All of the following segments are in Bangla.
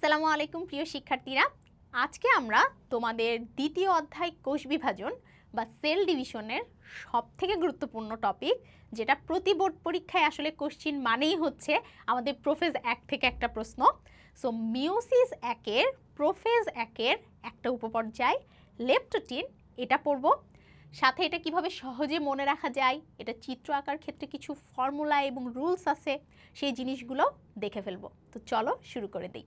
আসসালামু আলাইকুম, প্রিয় শিক্ষার্থীরা। আজকে আমরা তোমাদের দ্বিতীয় অধ্যায় কোষ বিভাজন বা সেল ডিভিশনের সব থেকে গুরুত্বপূর্ণ টপিক, যেটা প্রতি বোর্ড পরীক্ষায় আসলে কোশ্চিন মানেই হচ্ছে আমাদের প্রোফেজ এক থেকে একটা প্রশ্ন। সো মিউসিস একের, প্রোফেজ একের একটা উপপর্যায়, লেপটোটিন এটা পড়ব। সাথে এটা কীভাবে সহজে মনে রাখা যায়, এটা চিত্র আঁকার ক্ষেত্রে কিছু ফর্মুলা এবং রুলস আছে, সেই জিনিসগুলো দেখে ফেলব। তো চলো শুরু করে দিই।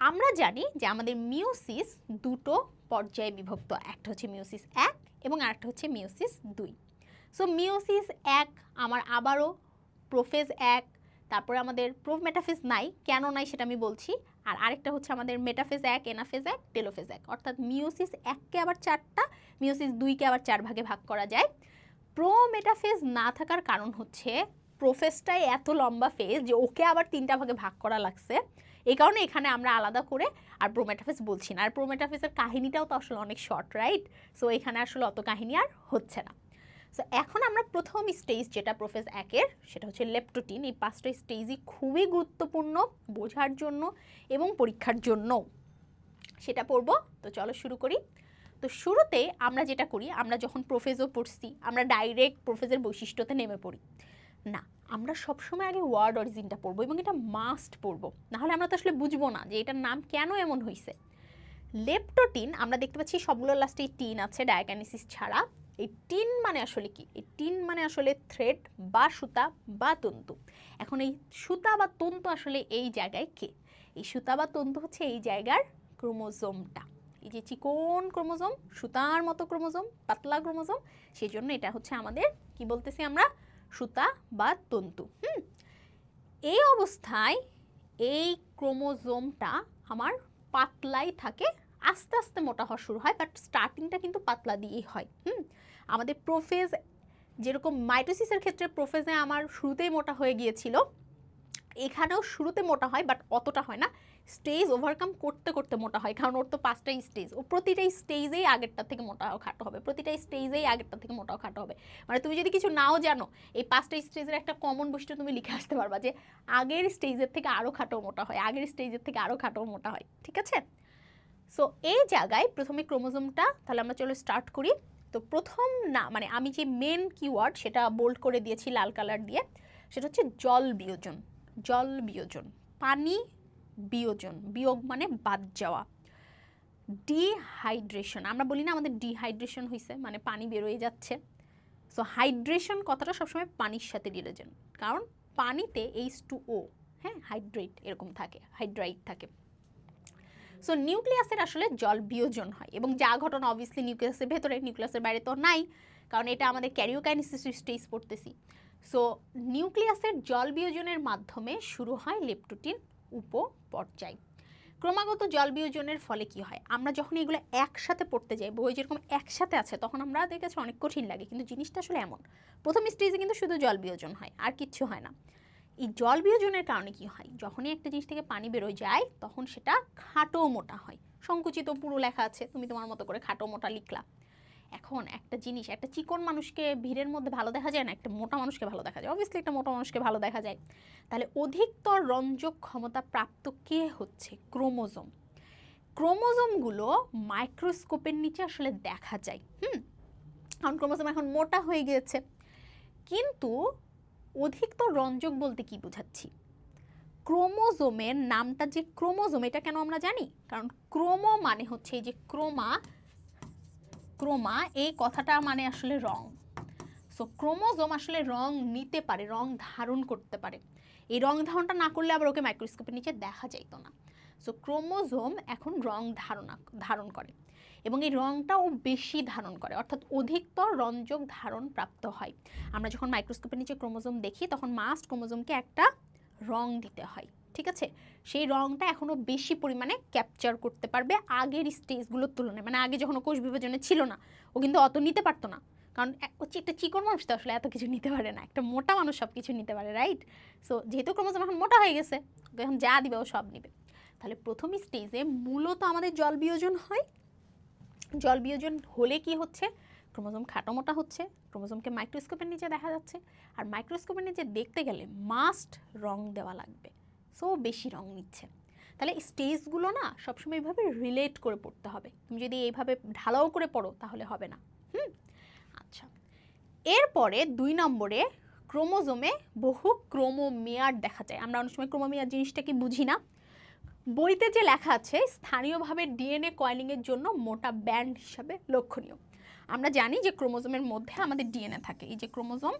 আমরা জানি যে আমাদের মিউসিস দুটো পর্যায়ে বিভক্ত। একটা হচ্ছে মিউসিস এক এবং আরেকটা হচ্ছে মিউসিস দুই। সো মিউসিস এক আমার আবারও প্রোফেজ এক, তারপরে আমাদের প্রোফ মেটাফেজ নাই। কেন নাই সেটা আমি বলছি। আর আরেকটা হচ্ছে আমাদের মেটাফেজ এক, এনাফেজ এক, টেলোফেজ এক। অর্থাৎ মিউসিস এককে আবার চারটা মিউসিস দুইকে আবার চার ভাগে ভাগ করা যায়। প্রো মেটাফেজ না থাকার কারণ হচ্ছে প্রোফেসটাই এত লম্বা ফেজ যে ওকে আবার তিনটা ভাগে ভাগ করা লাগছে। এই কারণে এখানে আমরা আলাদা করে আর প্রোমেটাফেস বলছি না। আর প্রোমেটাফেসের কাহিনীটাও তো আসলে অনেক শর্ট রাইট সো এখানে আসলে অত কাহিনী আর হচ্ছে না। সো এখন আমরা প্রথম স্টেজ যেটা প্রোফেস একের সেটা হচ্ছে লেপটোটিন এই পাঁচটা স্টেজই খুবই গুরুত্বপূর্ণ বোঝার জন্য এবং পরীক্ষার জন্য। সেটা পড়ব, তো চলো শুরু করি। তো শুরুতে আমরা যেটা করি, আমরা যখন প্রোফেজও পড়ছি, আমরা ডাইরেক্ট প্রোফেজের বৈশিষ্ট্যতে নেমে পড়ি। না আমরা সবসময় আগে ওয়ার্ড অরিজিনটা পড়ব এবং এটা মাস্ট পড়ব। নাহলে আমরা তো আসলে বুঝব না যে এটার নাম কেন এমন হয়েছে লেপটোটিন, আমরা দেখতে পাচ্ছি সবগুলোর লাস্টে টিন আছে ডায়াকানিসিস ছাড়া। এই টিন মানে আসলে কি? এই টিন মানে আসলে থ্রেড বা সুতা বা তন্তু। এখন এই সুতা বা তন্তু আসলে এই জায়গায় কে? এই সুতা বা তন্তু হচ্ছে এই জায়গার ক্রোমোজোমটা। এই যে চিকন ক্রোমোজোম, সুতার মতো ক্রোমোজোম, পাতলা ক্রোমোজোম সেই জন্য এটা হচ্ছে আমাদের, কি বলতেছি আমরা? সুতা বা তন্তু। হুম, এই অবস্থায় এই ক্রোমোজোমটা আমার পাতলাই থাকে, আস্তে আস্তে মোটা হওয়া শুরু হয় বাট স্টার্টিংটা কিন্তু পাতলা দিয়েই হয়। হুম, আমাদের প্রোফেজ যেরকম মাইটোসিসের ক্ষেত্রে প্রোফেজে আমার শুরুতেই মোটা হয়ে গিয়েছিল, এখানেও শুরুতে মোটা হয় বাট অতটা হয় না। স্টেজ ওভারকাম করতে করতে মোটা হয়। কারণ ওর তো পাঁচটাই স্টেজ ও প্রতিটাই স্টেজেই আগেরটা থেকে মোটা খাটো হবে। প্রতিটাই স্টেজেই আগেরটা থেকে মোটাও খাটো হবে। মানে তুমি যদি কিছু নাও জানো, এই পাঁচটা স্টেজের একটা কমন বৈশিষ্ট্য তুমি লিখে আসতে পারবা যে, আগের স্টেজের থেকে আরও খাটো মোটা হয়। আগের স্টেজের থেকে আরও খাটো মোটা হয়। ঠিক আছে? সো এই জায়গায় প্রথমে ক্রোমোজোমটা, তাহলে আমরা চলো স্টার্ট করি। তো প্রথম না মানে আমি যে মেন কিওয়ার্ড সেটা বোল্ড করে দিয়েছি লাল কালার দিয়ে, সেটা হচ্ছে জল বিয়োজন। জল বিয়োজন। পানি বিয়োজন, বিয়োগ মানে বাদ যাওয়া। ডিহাইড্রেশন আমরা বলি না আমাদের ডিহাইড্রেশন হয়েছে মানে পানি বেরোয় যাচ্ছে। সো হাইড্রেশন কথাটা সবসময় পানির সাথে রিলেজন কারণ পানিতে এইচ টু ও হ্যাঁ হাইড্রেট এরকম থাকে হাইড্রাইট থাকে। সো নিউক্লিয়াসের আসলে জল বিয়োজন হয়, এবং যা ঘটনা অবভিয়াসলি নিউক্লিয়াসের ভেতরে নিউক্লিয়াসের বাইরে তো নাই, কারণ এটা আমাদের ক্যারিওকাইনিসিস স্টেজ পড়তেছি। সো নিউক্লিয়াসের জল বিয়োজনের মাধ্যমে শুরু হয় লেপটোটিন উপপর্যায়। ক্রমাগত জল বিয়োজনের ফলে কি হয়? আমরা যখন এগুলো একসাথে পড়তে যাই, বই যেরকম একসাথে আছে, তখন আমরা কাছে অনেক কঠিন লাগে, কিন্তু জিনিসটা আসলে এমন। প্রথম স্টেজে কিন্তু শুধু জল বিয়োজন হয়, আর কিচ্ছু হয় না। এই জল বিয়োজনের কারণে কি হয়? যখনই একটা জিনিস থেকে পানি বেরোয় যায়, তখন সেটা খাটো মোটা হয়। সংকুচিত পুরো লেখা আছে, তুমি তোমার মতো করে খাটো মোটা লিখলা। এখন একটা জিনিস, একটা চিকন মানুষকে ভিড়ের মধ্যে ভালো দেখা যায় না, একটা মোটা মানুষকে ভালো দেখা যায়। অবভিয়াসলি একটা মোটা মানুষকে ভালো দেখা যায়। তাহলে অধিকতর রঞ্জক ক্ষমতা প্রাপ্ত কে হচ্ছে? ক্রোমোজোম। ক্রোমোজোমগুলো মাইক্রোস্কোপের নিচে আসলে দেখা যায়। হুম? কারণ ক্রোমোজোম এখন মোটা হয়ে গিয়েছে। কিন্তু অধিকতর রঞ্জক বলতে কি বোঝাচ্ছি? ক্রোমোজোমের নামটা যে ক্রোমোজোম, এটা কেন আমরা জানি? কারণ ক্রোমো মানে হচ্ছে এই যে ক্রোমা ক্রোমা এই কথাটা মানে আসলে রং। সো ক্রোমোজোম আসলে রং নিতে পারে, রং ধারণ করতে পারে। এই রং ধারণটা না করলে আবার ওকে মাইক্রোস্কোপের নিচে দেখা যাইতো না। সো ক্রোমোজোম এখন রং ধারণা, ধারণ করে এবং এই রংটাও বেশি ধারণ করে, অর্থাৎ অধিকতর রঞ্জক ধারণ প্রাপ্ত হয়। আমরা যখন মাইক্রোস্কোপের নিচে ক্রোমোজোম দেখি, তখন মাস্ট ক্রোমোজোমকে একটা রং দিতে হয়। ঠিক আছে? সেই রংটা এখনও বেশি পরিমাণে ক্যাপচার করতে পারবে আগের স্টেজগুলোর তুলনায়। মানে আগে যখন কোষ বিভাজনে ছিল না, ও কিন্তু অত নিতে পারতো না। কারণ হচ্ছে একটা চিকন মানুষ তো, আসলে এত কিছু নিতে পারে না। একটা মোটা মানুষ সব কিছু নিতে পারে রাইট সো যেহেতু ক্রোমোজোম এখন মোটা হয়ে গেছে এখন যা দিবে ও সব নিবে। তাহলে প্রথম স্টেজে মূলত আমাদের জল বিয়োজন হয়। জল বিয়োজন হলে কি হচ্ছে? ক্রোমোজোম খাটো মোটা হচ্ছে, ক্রোমোজোমকে মাইক্রোস্কোপের নিচে দেখা যাচ্ছে। আর মাইক্রোস্কোপের নিচে দেখতে গেলে মাস্ট রং দেওয়া লাগবে। সো বেশি রং নিচ্ছে। তাহলে স্টেজগুলো না সবসময় এইভাবে রিলেট করে পড়তে হবে। তুমি যদি এইভাবে ঢালাও করে পড়ো তাহলে হবে না। হুম? আচ্ছা। এরপরে দুই নম্বরে ক্রোমোজোমে বহু ক্রোমোমেয়ার দেখা যায়। আমরা অনেক সময় ক্রোমোমেয়ার জিনিসটাকে বুঝি না? বইতে যে লেখা আছে, স্থানীয়ভাবে ডিএনএ কয়েলিংয়ের জন্য মোটা ব্যান্ড হিসাবে লক্ষণীয়। আমরা জানি যে ক্রোমোজোমের মধ্যে আমাদের ডিএনএ থাকে। এই যে ক্রোমোজোম,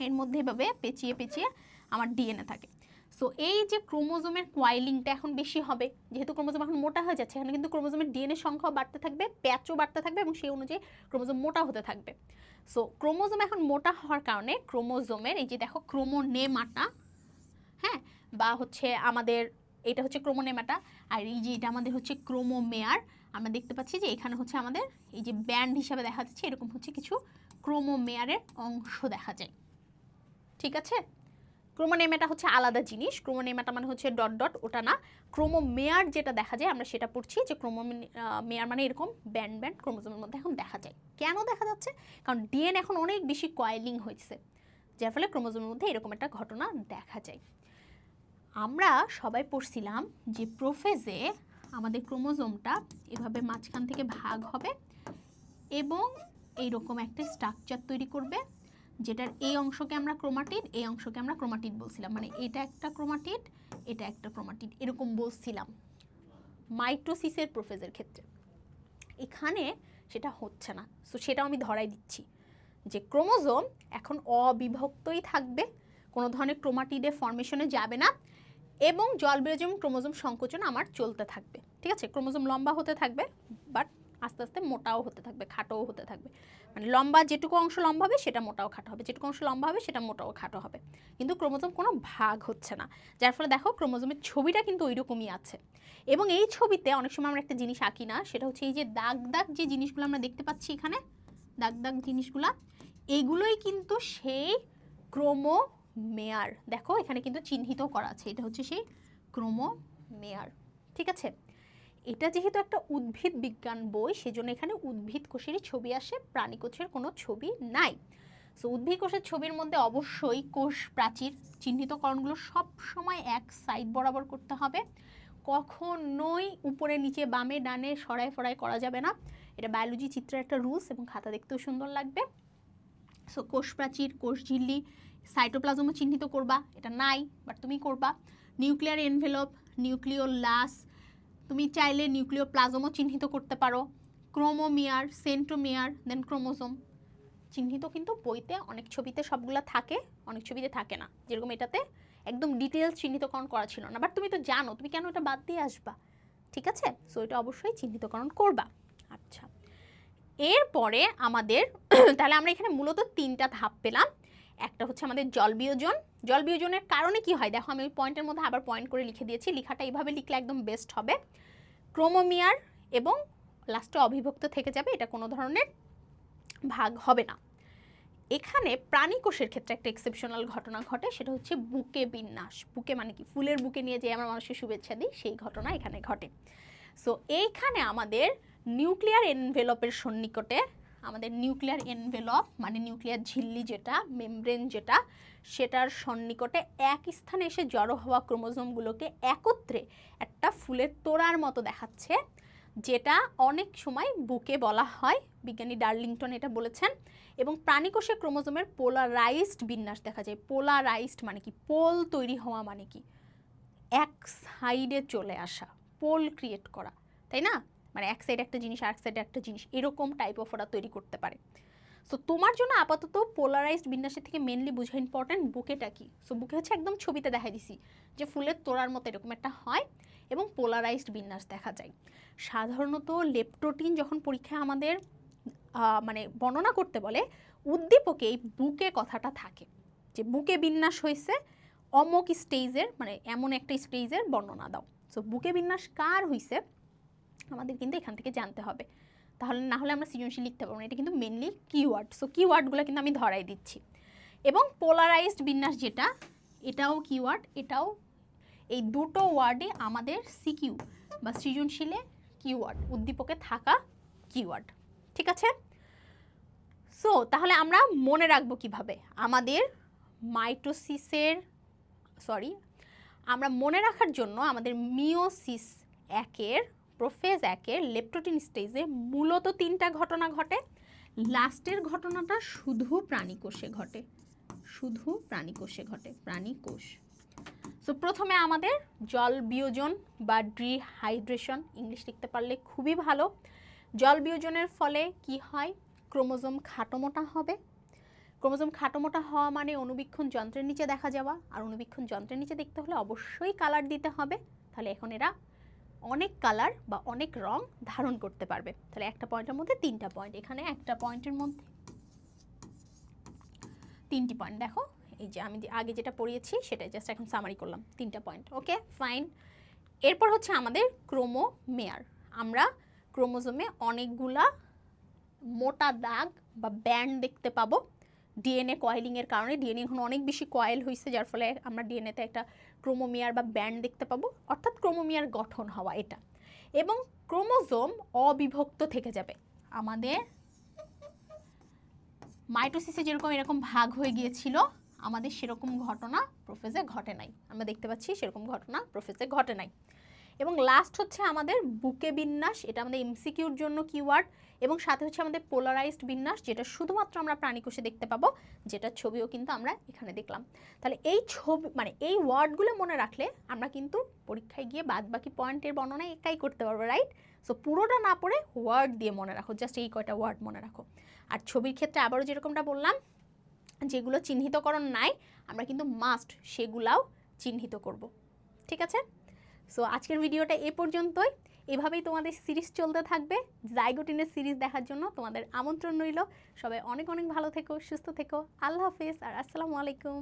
এর মধ্যে এভাবে পেঁচিয়ে পেঁচিয়ে আমার ডিএনএ থাকে। সো এই যে ক্রোমোজোমের কোয়াইলিংটা এখন বেশি হবে, যেহেতু ক্রোমোজোম এখন মোটা হয়ে যাচ্ছে, এখানে কিন্তু ক্রোমোজোমের ডিএনএ সংখ্যাও বাড়তে থাকবে, প্যাচও বাড়তে থাকবে এবং সেই অনুযায়ী ক্রোমোজোম মোটা হতে থাকবে। সো ক্রোমোজোম এখন মোটা হওয়ার কারণে ক্রোমোজোমের এই যে দেখো ক্রোমোনেমাটা হ্যাঁ বা হচ্ছে আমাদের, এটা হচ্ছে ক্রোমোনেমাটা, আর এই যে এটা আমাদের হচ্ছে ক্রোমোমেয়ার, আমরা দেখতে পাচ্ছি যে এখানে হচ্ছে আমাদের এই যে ব্যান্ড হিসাবে দেখা যাচ্ছে, এরকম হচ্ছে কিছু ক্রোমোমেয়ারের অংশ দেখা যায়। ঠিক আছে? ক্রোমোনেমাটা হচ্ছে আলাদা জিনিস, ক্রোমোনেমাটা মানে হচ্ছে ডট ডট, ওটা না। ক্রোমোমেয়ার যেটা দেখা যায়, আমরা সেটা পড়ছি যে ক্রোমো মেয়ার মানে এরকম ব্যান্ড ব্যান্ড ক্রোমোজোমের মধ্যে এখন দেখা যায়। কেন দেখা যাচ্ছে? কারণ ডিএন এখন অনেক বেশি কয়েলিং হয়েছে, যার ফলে ক্রোমোজোমের মধ্যে এরকম একটা ঘটনা দেখা যায়। আমরা সবাই পড়ছিলাম যে প্রোফেজে আমাদের ক্রোমোজোমটা এভাবে মাঝখান থেকে ভাগ হবে এবং এইরকম একটা স্ট্রাকচার তৈরি করবে। যেটার এই অংশকে আমরা ক্রোমাটিড এই অংশকে আমরা ক্রোমাটিড বলছিলাম। মানে এটা একটা ক্রোমাটিড, এটা একটা ক্রোমাটিড। এরকম বলছিলাম। মাইটোসিসের প্রোফেজের ক্ষেত্রে। এখানে সেটা হচ্ছে না। সো সেটাও আমি ধরাই দিচ্ছি। যে ক্রোমোজোম এখন অবিভক্তই থাকবে। কোনো ধরনের ক্রোমাটিডে ফর্মেশনে যাবে না। এবং জল বিরোজম ক্রোমোজোম সংকোচন আমার চলতে থাকবে। ঠিক আছে? ক্রোমোজোম লম্বা হতে থাকবে বাট আস্তে আস্তে মোটাও হতে থাকবে, খাটোও হতে থাকবে। মানে লম্বা যেটুকু অংশ লম্বা হবে, সেটা মোটাও খাটো হবে। যেটুকু অংশ লম্বা হবে, সেটা মোটাও খাটো হবে। কিন্তু ক্রোমোজোম কোনো ভাগ হচ্ছে না। যার ফলে দেখো ক্রোমোজোমের ছবিটা কিন্তু ওইরকমই আছে। এবং এই ছবিতে অনেক সময় আমরা একটা জিনিস আঁকি না, সেটা হচ্ছে এই যে দাগ দাগ যে জিনিসগুলো আমরা দেখতে পাচ্ছি এখানে, দাগ দাগ জিনিসগুলা এইগুলোই কিন্তু সেই ক্রোমো মেয়ার দেখো এখানে কিন্তু চিহ্নিত করা আছে, এটা হচ্ছে সেই ক্রোমো মেয়ার ঠিক আছে? এটা যেহেতু একটা উদ্ভিদ বিজ্ঞান বই, সেজন্য এখানে উদ্ভিদ কোষেরই ছবি আসে, প্রাণী কোষের কোনো ছবি নাই। সো উদ্ভিদ কোষের ছবির মধ্যে অবশ্যই কোষ, প্রাচীর চিহ্নিতকরণগুলো সব সময় এক সাইড বরাবর করতে হবে। কখনোই উপরে, নিচে, বামে, ডানে, সরায় ফরায় করা যাবে না। এটা বায়োলজি চিত্রের একটা রুলস এবং খাতা দেখতেও সুন্দর লাগবে। সো কোষ, প্রাচীর, কোষ, ঝিল্লি সাইটোপ্লাজমও চিহ্নিত করবা। এটা নাই বাট তুমি করবা। নিউক্লিয়ার এনভেলপ নিউক্লিও লাস তুমি চাইলে নিউক্লিও প্লাজমও চিহ্নিত করতে পারো। Chromomere, centromere then chromosome. চিহ্নিত কিন্তু বইতে অনেক ছবিতে সবগুলা থাকে, অনেক ছবিতে থাকে না। যেরকম এটাতে একদম ডিটেলস চিহ্নিতকরণ করা ছিল না। বাট তুমি তো জানো, তুমি কেন এটা বাদ দিয়ে আসবা? ঠিক আছে? সো এটা অবশ্যই চিহ্নিতকরণ করবা। আচ্ছা। এরপরে আমাদের, তাহলে আমরা এখানে মূলত তিনটা ধাপ পেলাম। একটা হচ্ছে আমাদের জল বিয়োজন। জল বিয়োজনের কারণে কি হয়? দেখো আমি ওই পয়েন্টের মধ্যে আবার পয়েন্ট করে লিখে দিয়েছি। লেখাটা এইভাবে লিখলে একদম বেস্ট হবে। ক্রোমোমিয়ার এবং লাস্টে অবিভক্ত থেকে যাবে, এটা কোনো ধরনের ভাগ হবে না। এখানে প্রাণী কোষের ক্ষেত্রে একটা এক্সেপশনাল ঘটনা ঘটে, সেটা হচ্ছে বুকে বিন্যাস। বুকে মানে কি? ফুলের বুকে নিয়ে যে আমরা মানুষের শুভেচ্ছা দিই, সেই ঘটনা এখানে ঘটে। সো এইখানে আমাদের নিউক্লিয়ার এনভেলপের সন্নিকটে আমাদের নিউক্লিয়ার এনভেলপ মানে নিউক্লিয়ার ঝিল্লি যেটা, মেমব্রেন যেটা, সেটার সন্নিকটে এক স্থানে এসে জড়ো হওয়া ক্রোমোজোমগুলোকে একত্রে একটা ফুলের তোড়ার মতো দেখাচ্ছে, যেটা অনেক সময় বুকে বলা হয়, বিজ্ঞানী ডার্লিংটন এটা বলেছেন, এবং প্রাণীকোষে ক্রোমোজোমের পোলারাইজড বিন্যাস দেখা যায়। পোলারাইজড মানে কি? পোল তৈরি হওয়া মানে কি? এক সাইডে চলে আসা, পোল ক্রিয়েট করা, তাই না? মানে এক সাইডে একটা জিনিস আর এক সাইডে একটা জিনিস, এরকম টাইপ অফ ওরা তৈরি করতে পারে। সো তোমার জন্য আপাতত পোলারাইজড বিন্যাসের থেকে মেনলি বোঝা ইম্পর্টেন্ট বুকেটা কি? সো বুকে হচ্ছে একদম ছবিতে দেখা দিছি, যে ফুলের তোড়ার মতো এরকম একটা হয় এবং পোলারাইজড বিন্যাস দেখা যায়। সাধারণত লেপটোটিন যখন পরীক্ষায় আমাদের মানে বর্ণনা করতে বলে, উদ্দীপকে এই বুকে কথাটা থাকে। যে বুকে বিন্যাস হয়েছে অমক স্টেজের মানে এমন একটা স্টেজের বর্ণনা দাও। সো বুকে বিন্যাস কার হয়েছে আমাদের কিন্তু এখান থেকে জানতে হবে। তাহলে না হলে আমরা সৃজনশীল লিখতে পারব না। এটা কিন্তু মেনলি কিওয়ার্ড সো কিওয়ার্ডগুলো কিন্তু আমি ধরাই দিচ্ছি। এবং পোলারাইজড বিন্যাস যেটা, এটাও কিওয়ার্ড এটাও এই দুটো ওয়ার্ডে আমাদের সিকিউ বা সৃজনশীলে কিওয়ার্ড উদ্দীপকে থাকা কিওয়ার্ড ঠিক আছে? সো তাহলে আমরা মনে রাখব কীভাবে? আমাদের মাইটোসিসের সরি আমরা মনে রাখার জন্য আমাদের মিওসিস একের প্রোফেজ একের লেপটোটিন স্টেজে মূলত তিনটা ঘটনা ঘটে। লাস্টের ঘটনাটা শুধু প্রাণী প্রাণীকোষে ঘটে। শুধু প্রাণীকোষে ঘটে, প্রাণীকোষ। সো প্রথমে আমাদের জল বিয়োজন বা ডিহাইড্রেশন, ইংলিশ লিখতে পারলে খুবই ভালো। জল বিয়োজনের ফলে কি হয়? ক্রোমোজোম খাটোমোটা হবে। ক্রোমোজোম খাটোমোটা হওয়া মানে অনুবীক্ষণ যন্ত্রের নিচে দেখা যাওয়া। আর অনুবীক্ষণ যন্ত্রের নিচে দেখতে হলে অবশ্যই কালার দিতে হবে। তাহলে এখন এরা অনেক কালার বা অনেক রং ধারণ করতে পারবে। তাহলে একটা পয়েন্টের মধ্যে তিনটা পয়েন্ট। এখানে একটা পয়েন্টের মধ্যে তিনটি পয়েন্ট। দেখো, এই যে আমি আগে যেটা পড়িয়েছি সেটাই জাস্ট এখন সামারি করলাম। তিনটা পয়েন্ট। ওকে ফাইন এরপর হচ্ছে আমাদের ক্রোমো মেয়ার। আমরা ক্রোমোজোমে অনেকগুলা মোটা দাগ বা ব্যান্ড দেখতে পাবো। ডিএনএ কয়েলিংয়ের কারণে ডিএনএ এখন অনেক বেশি কয়েল হয়েছে যার ফলে আমরা ডিএনএতে একটা ক্রোমোমিয়ার বা ব্যান্ড দেখতে পাবো। অর্থাৎ ক্রোমোমিয়ার গঠন হওয়া এটা। এবং ক্রোমোজোম অবিভক্ত থেকে যাবে। আমাদের মাইটোসিসে যেরকম এরকম ভাগ হয়ে গিয়েছিল, আমাদের সেরকম ঘটনা প্রোফেজে ঘটে নাই। আমরা দেখতে পাচ্ছি সেরকম ঘটনা প্রোফেজে ঘটে নাই। এবং লাস্ট হচ্ছে আমাদের বুকে বিন্যাস, এটা আমাদের এমসিকিউর জন্য কিওয়ার্ড এবং সাথে হচ্ছে আমাদের পোলারাইজড বিন্যাস, যেটা শুধুমাত্র আমরা প্রাণীকোষে দেখতে পাবো, যেটা ছবিও কিন্তু আমরা এখানে দেখলাম। তাহলে এই ছবি মানে এই ওয়ার্ডগুলো মনে রাখলে আমরা কিন্তু পরীক্ষায় গিয়ে বাদ বাকি পয়েন্টের বর্ণনা একাই করতে পারব রাইট সো পুরোটা না পড়ে ওয়ার্ড দিয়ে মনে রাখো জাস্ট এই কয়টা ওয়ার্ড মনে রাখো। আর ছবির ক্ষেত্রে আবারও যেরকমটা বললাম, যেগুলো চিহ্নিতকরণ নাই, আমরা কিন্তু মাস্ট সেগুলাও চিহ্নিত করব। ঠিক আছে? সো আজকের ভিডিওটা এ পর্যন্তই। এভাবেই তোমাদের সিরিজ চলতে থাকবে। জাইগোটিনের সিরিজ দেখার জন্য তোমাদের আমন্ত্রণ রইল। সবাই অনেক অনেক ভালো থেকো, সুস্থ থেকো। আল্লাহ হাফিজ আর আসসালামু আলাইকুম।